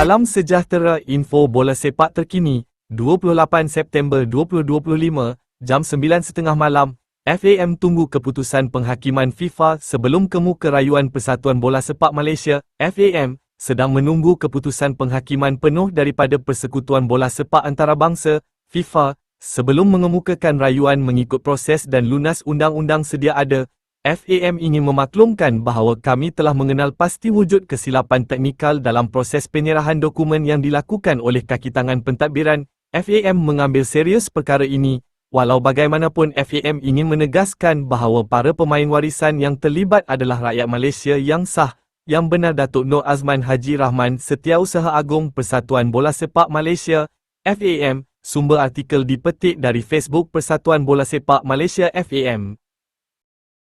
Salam sejahtera info bola sepak terkini 28 September 2025 jam 9.30 malam FAM tunggu keputusan penghakiman FIFA sebelum kemuka rayuan Persatuan Bola Sepak Malaysia FAM sedang menunggu keputusan penghakiman penuh daripada Persekutuan Bola Sepak Antarabangsa FIFA sebelum mengemukakan rayuan mengikut proses dan lunas undang-undang sedia ada FAM ingin memaklumkan bahawa kami telah mengenal pasti wujud kesilapan teknikal dalam proses penyerahan dokumen yang dilakukan oleh kaki tangan pentadbiran. FAM mengambil serius perkara ini, walau bagaimanapun FAM ingin menegaskan bahawa para pemain warisan yang terlibat adalah rakyat Malaysia yang sah. Yang benar Datuk Nur Azman Haji Rahman Setiausaha Agung Persatuan Bola Sepak Malaysia, FAM, sumber artikel dipetik dari Facebook Persatuan Bola Sepak Malaysia FAM.